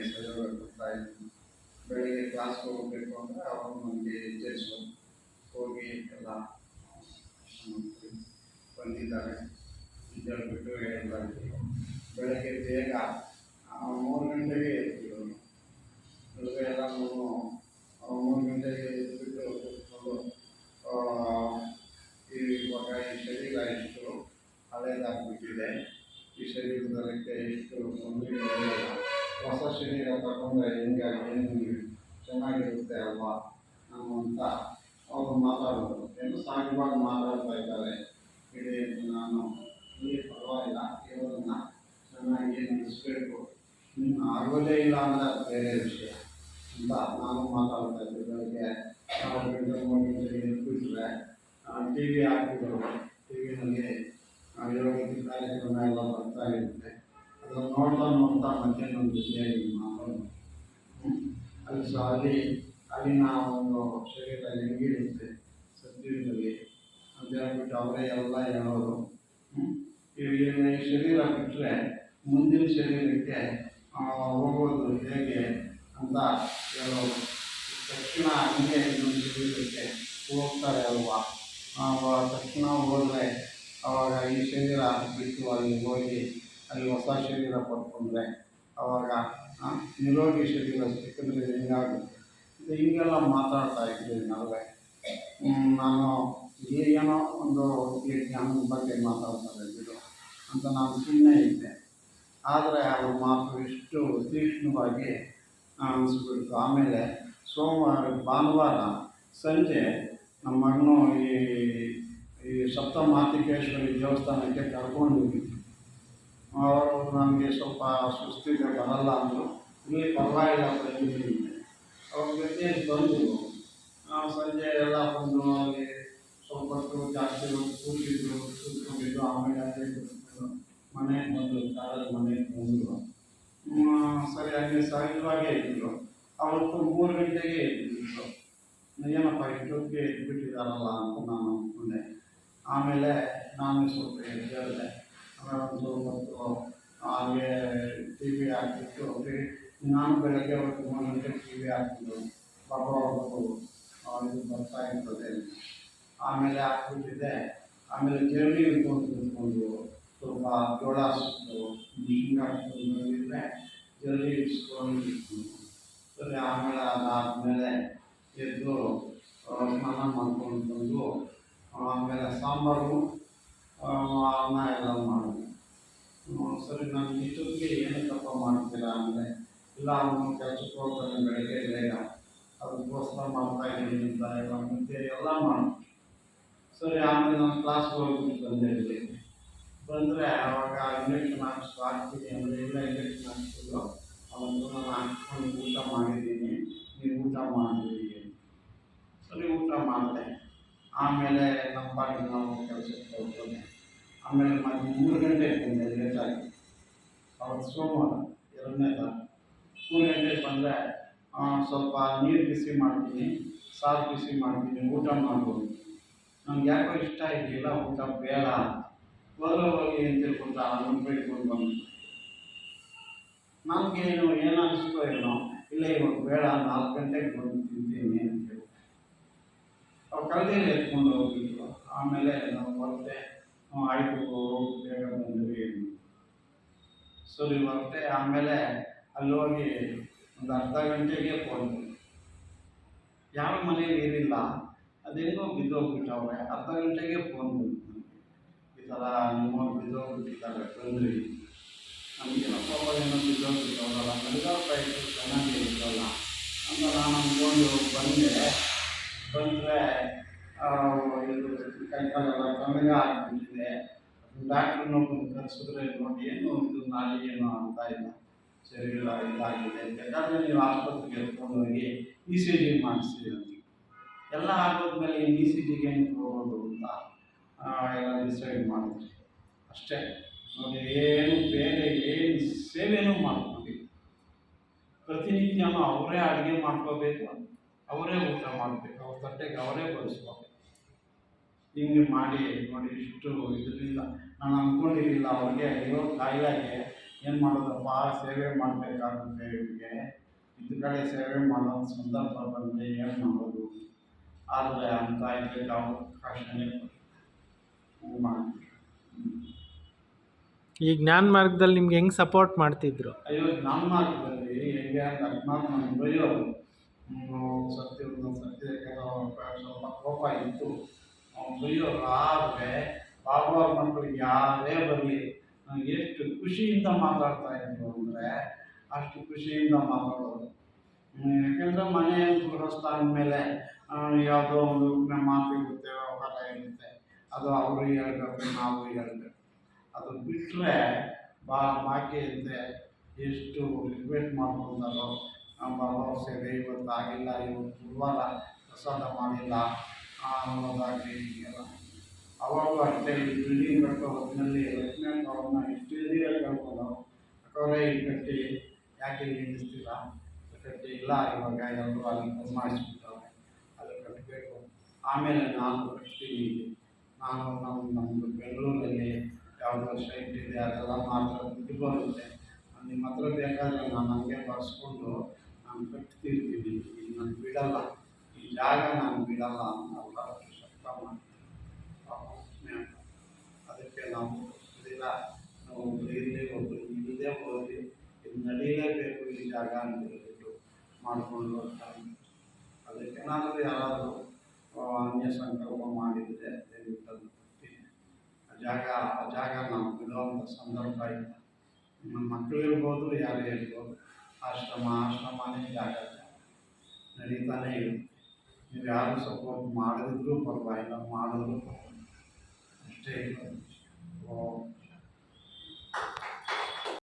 ಕೊಡ್ತಾ ಇದ್ದೀನಿ ಬೆಳಿಗ್ಗೆ ಕ್ಲಾಸ್ಗೆ ಹೋಗಬೇಕು ಅಂದರೆ ಅವರು ನಮಗೆ ಎಚ್ಚರಿಸು ಹೋಗಿ ಎಲ್ಲ ಬಂದಿದ್ದಾರೆ ಹೇಳ್ಬಿಟ್ಟು ಹೇಳಿದ್ದಾರೆ ಬೆಳಗ್ಗೆ ಬೇಗ ಮೂರು ಗಂಟೆಗೆ ಎದ್ದಿದ್ರು ಬೆಳಗ್ಗೆ ಎಲ್ಲನೂ ಮೂರು ಗಂಟೆಗೆ ಎದ್ಬಿಟ್ಟು ಕೂತ್ಕೊಂಡು ಇವಾಗ ಈ ಶರೀರ ಎಷ್ಟು ಹಳೇದಾಗ್ಬಿಟ್ಟಿದೆ ಈ ಶರೀರದಕ್ಕೆ ಎಷ್ಟು ತೊಂದರೆ ಹೊಸ ಶರೀರ ತಗೊಂಡ್ರೆ ಹೆಂಗೆ ಏನು ಚೆನ್ನಾಗಿರುತ್ತೆ ಅಲ್ವಾ ಅನ್ನುವಂಥ ಅವರು ಮಾತಾಡೋದು ಏನು ಸಾಧ್ಯವಾಗಿ ಮಾತಾಡ್ತಾ ಇದ್ದಾರೆ. ಇಡೀ ನಾನು ಇಲ್ಲಿ ಪರವಾಗಿಲ್ಲ. ಇವ್ರನ್ನ ಚೆನ್ನಾಗಿ ನಿಲ್ಲಿಸ್ಬೇಕು. ನಿಮ್ಮ ಆಗೋದೇ ಇಲ್ಲ ಅಂದರೆ ಬೇರೆ ವಿಷಯ ಅಂತ ನಾನು ಮಾತಾಡ್ತಾ ಇದ್ದೆ. ಬೆಳಗ್ಗೆ ಗಂಟೆಗೆ ಎದ್ಬಿಟ್ರೆ ಟಿ ವಿ ಹಾಕಿದ್ರು. ಟಿ ವಿನಲ್ಲಿ ಯೋಗ ಕಾರ್ಯಕ್ರಮ ಎಲ್ಲ ಬರ್ತಾ ಇರುತ್ತೆ. ನೋಡ್ತಾ ನೋಡ್ತಾ ಮತ್ತೆ ಒಂದು ಜೊತೆಯಾಗಿ ಮಾತಾಡೋದು ಹ್ಮ್. ಅಲ್ಲಿ ಸೊ ಅಲ್ಲಿ ಅಲ್ಲಿನ ಒಂದು ಶರೀರ ಹೆಂಗಿರುತ್ತೆ ಸತ್ಯದಲ್ಲಿ ಅಂತ ಹೇಳ್ಬಿಟ್ಟು ಅವರೇ ಎಲ್ಲ ಹೇಳೋರು ಹ್ಮ್. ಈ ಶರೀರ ಬಿಟ್ಟರೆ ಮುಂದಿನ ಶರೀರಕ್ಕೆ ಹೋಗೋದು ಹೇಗೆ ಅಂತ ಹೇಳೋರು ತಕ್ಷಣ ಹಂಗೆ ಇನ್ನೊಂದು ಶರೀರಕ್ಕೆ ಹೋಗ್ತಾರೆ ಅಲ್ವಾ ತಕ್ಷಣ ಹೋದರೆ ಅವಾಗ ಈ ಶರೀರ ಬಿಟ್ಟು ಅಲ್ಲಿ ಹೋಗಿ ಅಲ್ಲಿ ಹೊಸ ಶರೀರ ಪಡ್ಕೊಂಡ್ರೆ ಅವಾಗ ನಿರೋಗಿ ಶರೀರ ಸಿಕ್ಕಿದ್ರೆ ಹೆಂಗಾಗುತ್ತೆ? ಹೀಗೆಲ್ಲ ಮಾತಾಡ್ತಾ ಇದ್ದೀನಿ ನಡುವೆ ನಾನು ಏನೋ ಒಂದು ಜ್ಞಾನದ ಬಗ್ಗೆ ಮಾತಾಡ್ತಾರೆ ಇದ್ದರು ಅಂತ ನಾನು ಸುಮ್ಮನೆ ಇದ್ದೆ. ಆದರೆ ಅವ್ರ ಮಾತು ಇಷ್ಟು ತೀಕ್ಷ್ಣವಾಗಿ ಅನಿಸ್ಬಿಡ್ತು. ಆಮೇಲೆ ಸೋಮವಾರ, ಭಾನುವಾರ ಸಂಜೆ ನಮ್ಮ ಮಗನು ಈ ಈ ಸಪ್ತಮಾತಿಕೇಶ್ವರಿ ದೇವಸ್ಥಾನಕ್ಕೆ ಕರ್ಕೊಂಡು ಹೋಗಿದ್ವಿ. ಅವರು ನನಗೆ ಸ್ವಲ್ಪ ಸುಸ್ತಿದೆ ಬರಲ್ಲ ಅಂದರು ಇಲ್ಲಿ ಪರವಾಗಿಲ್ಲ ಬಂದಿದ್ದೀನಿ ಅವ್ರ ಜೊತೆ ಬಂದು ನಾವು ಸಂಜೆ ಎಲ್ಲ ಬಂದು ಅಲ್ಲಿ ಸ್ವಲ್ಪ ಹೊತ್ತು ಜಾಸ್ತಿ ಹೊತ್ತು ಕೂತಿದ್ರು ಕೂತ್ಕೊಂಡಿದ್ದು ಆಮೇಲೆ ಅಲ್ಲೇ ಕೂತ್ಕೊಂಡು ಮನೆಗೆ ಬಂದು ಕಾಲದ ಮನೆಗೆ ಬಂದರು ಸರಿ ಹಾಗೆ ಸಹಜವಾಗೇ ಇದ್ದರು ಅವತ್ತು ಮೂರು ಗಂಟೆಗೆ ಇದ್ದಿದ್ದು ಏನಪ್ಪ ಇಷ್ಟೊತ್ತಿಗೆ ಇಟ್ಬಿಟ್ಟಿದ್ದಾರಲ್ಲ ಅಂತ ನಾನು ಅಂದ್ಕೊಂಡೆ ಆಮೇಲೆ ನಾನು ಸ್ವಲ್ಪ ಹೇಳಿದೆ ಆಮೇಲೆ ಒಂದು ಸ್ವಲ್ಪ ಹೊತ್ತು ಹಾಗೆ ಟಿ ವಿ ಹಾಕ್ಬಿಟ್ಟು ಬೆ- ನಾನು ಬೆಳಗ್ಗೆ ಹೊತ್ತು ಮೂರು ಗಂಟೆಗೆ ಟಿ ವಿ ಹಾಕ್ತಿದ್ದು ಬಾಬಾ ಅವರು ಇದು ಬರ್ತಾ ಇರ್ತದೆ ಆಮೇಲೆ ಹಾಕ್ಬಿಟ್ಟಿದ್ದೆ ಆಮೇಲೆ ಜರ್ನಿ ಇಟ್ಕೊಂಡು ಕೂತ್ಕೊಂಡು ಸ್ವಲ್ಪ ಜೋಳ ಸುಟ್ಟು ಹಿಂಗೆ ಹಾಕ್ಕೊಂಡು ಬಂದಿದ್ದೆ ಜಲ್ದಿ ಇಸ್ಕೊಂಡು ಇಟ್ಕೊಂಡು ಸರಿ ಆಮೇಲೆ ಅದಾದಮೇಲೆ ಎದ್ದು ಆ, ಸ್ನಾನ ಮಾಡ್ಕೊಂಡು ಬಂದು ಆಮೇಲೆ ಸಾಂಬಾರು ಆ, ಅನ್ನ ಎಲ್ಲ ಮಾಡಿದೆ ಹ್ಮ್, ಸರಿ ನಾನು ಇಷ್ಟೊತ್ತಿಗೆ ಏನಕ್ಕಪ್ಪ ಮಾಡ್ತೀರಾ ಅಂದರೆ ಇಲ್ಲ ಅವನು ಕೆಲಸಕ್ಕೆ ಹೋಗ್ತಾನೆ ಬೆಳಗ್ಗೆ ಬೇಗ ಅದಕ್ಕೋಸ್ಕರ ಮಾಡ್ತಾ ಇದ್ದೀನಿ ಅಂತ ಎಲ್ಲ ಮುದ್ದೆ ಎಲ್ಲ ಮಾಡಿ ಸರಿ ಆಮೇಲೆ ನಾನು ಕ್ಲಾಸ್ಗೆ ಹೋಗ್ಬಿಟ್ಟು ಬಂದೆ ಬಂದರೆ ಅವಾಗ ಇಂಜೆಕ್ಷನ್ ಹಾಕ್ಸ್ ಹಾಕ್ತೀನಿ ಅಂದರೆ ಇಲ್ಲ ಇಂಜೆಕ್ಷನ್ ಹಾಕ್ತಿದ್ರು ಅವತ್ತು ನಾನು ಹಾಕ್ಕೊಂಡು ಊಟ ಮಾಡಿದ್ದೀನಿ ನೀವು ಊಟ ಮಾಡಿರಿ ಸರಿ ಊಟ ಮಾಡಿದೆ ಆಮೇಲೆ ನಮ್ಮ ಪಾಟಿಗೆ ನಾವು ಕೆಲಸಕ್ಕೆ ಹೋಗ್ತೇನೆ ಆಮೇಲೆ ಮತ್ತೆ ಮೂರು ಗಂಟೆ ಬಂದೆ ಲೇಟಾಗಿ ಅವತ್ತು ಸೋಮವಾರ, ಎರಡನೇ ತಾರೀಕು ಮೂರು ಗಂಟೆಗೆ ಬಂದರೆ ಸ್ವಲ್ಪ ನೀರು ಬಿಸಿ ಮಾಡ್ತೀನಿ, ಸಾರು ಬಿಸಿ ಮಾಡ್ತೀನಿ, ಊಟ ಮಾಡ್ಬೋದು. ನಮ್ಗೆ ಯಾಕೋ ಇಷ್ಟ ಇರಲಿಲ್ಲ, ಊಟ ಬೇಡ ಹೋದ್ರೆ ಹೋಗಿ ಅಂತ ಹೇಳ್ಬಿಟ್ಟು ಅನ್ನ ಬೇಡ್ಕೊಂಡು ಬಂದು ನಮಗೇನು, ಏನು ಅನಿಸ್ತೋ ಏನೋ ಇಲ್ಲ ಇವಾಗ ಬೇಡ, ನಾಲ್ಕು ಗಂಟೆಗೆ ಬಂದು ತಿಂತೀನಿ. ಅವ್ರು ಎತ್ಕೊಂಡು ಹೋಗಿದ್ರು ಆಮೇಲೆ ನಾವು ಬರುತ್ತೆ ಆಯ್ತು ಬೇಗ ಬಂದ್ವಿ ಸರಿ, ಹೊರಟೆ. ಆಮೇಲೆ ಅಲ್ಲಿ ಹೋಗಿ ಒಂದು ಅರ್ಧ ಗಂಟೆಗೆ ಫೋನ್ ಯಾರ ಮನೇಲಿ ಏನಿಲ್ಲ, ಅದೇನೋ ಬಿದ್ದೋಗ್ಬಿಟ್ಟವ್ರೆ ಅರ್ಧ ಗಂಟೆಗೆ ಫೋನ್ ಈ ಥರ ನಿಮ್ಮವ್ರು ಬಿದ್ದೋಗ್ಬಿಟ್ಟಿದ್ದಾರೆ ಬಂದ್ರಿ. ನಮಗೆ ಅಪ್ಪ ಏನೋ ಬಿದ್ದೋಗ್ಬಿಟ್ಟವ್ರಲ್ಲ ಮಲಗಾಡ್ತಾ ಇತ್ತು ಚೆನ್ನಾಗಿ ಇದ್ದಲ್ಲ ಅಂತ ನಾನು ಅಂದ್ಕೊಂಡು ಬಂದೆ. ಬಂದರೆ ಇದು ಕೈಕಾಲೆಲ್ಲ ಕಮ್ಮಿಗೆ ಆಗಿಬಿಟ್ಟಿದೆ ಡಾಕ್ಟ್ರನ್ನ ಕರೆಸಿದ್ರೆ ನೋಡಿ ಏನು ಇದು ಏನು ಅಂತ ಇಲ್ಲ ಸರಿ ಇಲ್ಲ ಇದಾಗಿದೆ ಬೇಕಾದರೆ ನೀವು ಆಸ್ಪತ್ರೆಗೆ ಎತ್ಕೊಂಡು ಹೋಗಿ ಇ ಸಿ ಜಿ ಅಂತ ಎಲ್ಲ ಆಗೋದ್ಮೇಲೆ ಇನ್ನು ಇ ಸಿ ಜಿಗೆ ಏನು ಹೋಗೋದು ಅಂತ ಎಲ್ಲ ಡಿಸೈಡ್ ಮಾಡಿದ್ರಿ ಅಷ್ಟೇ ನೋಡಿ ಏನು ಬೇರೆ ಏನು ಸೇವೆನೂ ಮಾಡ್ಕೊಂಡು ಪ್ರತಿನಿತ್ಯನೂ ಅವರೇ ಅಡುಗೆ ಮಾಡ್ಕೋಬೇಕು, ಅವರೇ ಊಟ ಮಾಡಬೇಕು, ಅವ್ರ ತಟ್ಟೆಗೆ ಅವರೇ ಬಡಿಸ್ಬೇಕು ಹಿಂಗೆ ಮಾಡಿ ನೋಡಿ ಇಷ್ಟು ಇದರಿಂದ. ನಾನು ಅಂದ್ಕೊಂಡಿರಲಿಲ್ಲ ಅವ್ರಿಗೆ ಅಯ್ಯೋ ಕಾಯಿಲೆಗೆ ಏನು ಮಾಡೋದಪ್ಪ? ಸೇವೆ ಮಾಡಬೇಕಾಗುತ್ತೆ ಇವರಿಗೆ. ಇದ್ರ ಕಡೆ ಸೇವೆ ಮಾಡೋ ಸಂದರ್ಭ ಬಂದರೆ ಏನು ಮಾಡೋದು? ಆದರೆ ಅಂತ ಇದಕ್ಕೆ ಅವಕಾಶನೇ ಮಾಡಿ ಈ ಜ್ಞಾನ ಮಾರ್ಗದಲ್ಲಿ ನಿಮ್ಗೆ ಹೆಂಗೆ ಸಪೋರ್ಟ್ ಮಾಡ್ತಿದ್ರು? ಅಯ್ಯೋ ಜ್ಞಾನ ಮಾರ್ಗದಲ್ಲಿ ಹೆಂಗೆ ಅಂತ ಅಜ್ಞಾನ ಹ್ಮ್, ಸತ್ಯ ಸತ್ಯ ಸ್ವಲ್ಪ ಕೋಪ ಇತ್ತು. ಬೈಯೋರು ಆದರೆ ಬಾಬು ಅವ್ರ ಮಕ್ಕಳಿಗೆ ಯಾರೇ ಬರಲಿ ಎಷ್ಟು ಖುಷಿಯಿಂದ ಮಾತಾಡ್ತಾ ಇದ್ರು ಅಂದರೆ ಅಷ್ಟು ಖುಷಿಯಿಂದ ಮಾತಾಡೋದು. ಯಾಕೆಂದರೆ ಮನೆ ಗೃಹಸ್ಥ ಅಂದಮೇಲೆ ಯಾವುದೋ ಒಂದು ನಮ್ಮ ಮಾತು ಇರುತ್ತೆ ಅದು ಅವರು ಹೇಳ್ಬೇಕು, ನಾವು ಹೇಳಬೇಕು. ಅದು ಬಿಟ್ಟರೆ ಬಾ, ಬಾಕಿ ಇದ್ದರೆ ಎಷ್ಟು ರಿಕ್ವೆಸ್ಟ್ ಮಾಡ್ಕೊಂಡಾರೋ ಬಾಬಾ ಸೇವೆ ಇವತ್ತು ಆಗಿಲ್ಲ ಇವತ್ತು ಗುರುವಾರ ಪ್ರಸಾದ ಮಾಡಿಲ್ಲ ಅನ್ನೋದಾಗಲಿ ಎಲ್ಲ ಅವಾಗೂ ಅಷ್ಟೇ ಬಿಲ್ಡಿಂಗ್ ಕಟ್ಟೋ ಹೊತ್ತಿನಲ್ಲಿ ಲಕ್ಷ್ಮೀ ಅವ್ರನ್ನ ಎಷ್ಟು ಇದೀರ ಕೇಳ್ಕೊಂಡು ಅಕ್ಕವ್ರೆ ಈ ಕಟ್ಟಿ ಯಾಕೆ ನಿಲ್ಲಿಸ್ತೀರಾ ಕಟ್ಟಿ ಇಲ್ಲ ಇವಾಗ ಎಲ್ಲರೂ ಅಲ್ಲಿ ಮಾಡಿಸ್ಬಿಟ್ಟವ್ರೆ ಅದು ಕಟ್ಟಬೇಕು ಆಮೇಲೆ ನಾನು ಕಟ್ತೀನಿ ನಾನು ನಮ್ಮ ನಮ್ಮದು ಬೆಂಗಳೂರಲ್ಲಿ ಯಾವುದೋ ಸೈಟ್ ಇದೆ ಅದೆಲ್ಲ ಮಾತ್ರ ದುಡ್ಡು ಬರುತ್ತೆ ನಿಮ್ಮ ಹತ್ರ ಬೇಕಾದರೆ ನಾನು ಹಂಗೆ ಬರ್ಸ್ಕೊಂಡು ನಾನು ಕಟ್ತಿರ್ತೀನಿ ನಾನು ಬಿಡಲ್ಲ ಈ ಜಾಗ ನಾನು ಬಿಡಲ್ಲ ಅಂತ ಅಷ್ಟು ಶಕ್ತ ಮಾಡಿ ಪಾಪ ಲಕ್ಷ್ಮಿ ಅಕ್ಕ. ಅದಕ್ಕೆ ನಾವು ಇಲ್ಲ ನಾವು ಒಬ್ರು ಇರಲಿ ಒಬ್ರು ಇಲ್ಲದೆ ಹೋಗಿ ಇದು ನಡೀಲೇಬೇಕು ಈ ಜಾಗ ಅಂತ ಹೇಳ್ಬಿಟ್ಟು ಮಾಡಿಕೊಂಡು ಹೋಗ್ತಾರೆ ಅದಕ್ಕೇನಾದರೂ ಯಾರಾದರೂ ಆ, ಅನ್ಯ ಸಂಕಲ್ಪ ಮಾಡಿದರೆ ದಯವಿಟ್ಟು ಅದನ್ನ ಕೊಡ್ತೀನಿ. ಆ ಜಾಗ ಆ ಜಾಗ ನಾವು ಬಿಡುವಂಥ ಸಂದರ್ಭ ಇಲ್ಲ ನಮ್ಮ ಮಕ್ಕಳು ಇರ್ಬೋದು ಯಾರೇ ಇರ್ಬೋದು ಆಶ್ರಮ ಆಶ್ರಮನೇ ಜಾಗ ನಡೀತಾನೆ ಇರುತ್ತೆ ನೀವು ಯಾರು ಸಪೋರ್ಟ್ ಮಾಡಿದ್ರು ಪರವಾಗಿಲ್ಲ ಮಾಡಿದ್ರು ಪರವಾಗಿಲ್ಲ ಅಷ್ಟೇ ಇರೋದು. ಓ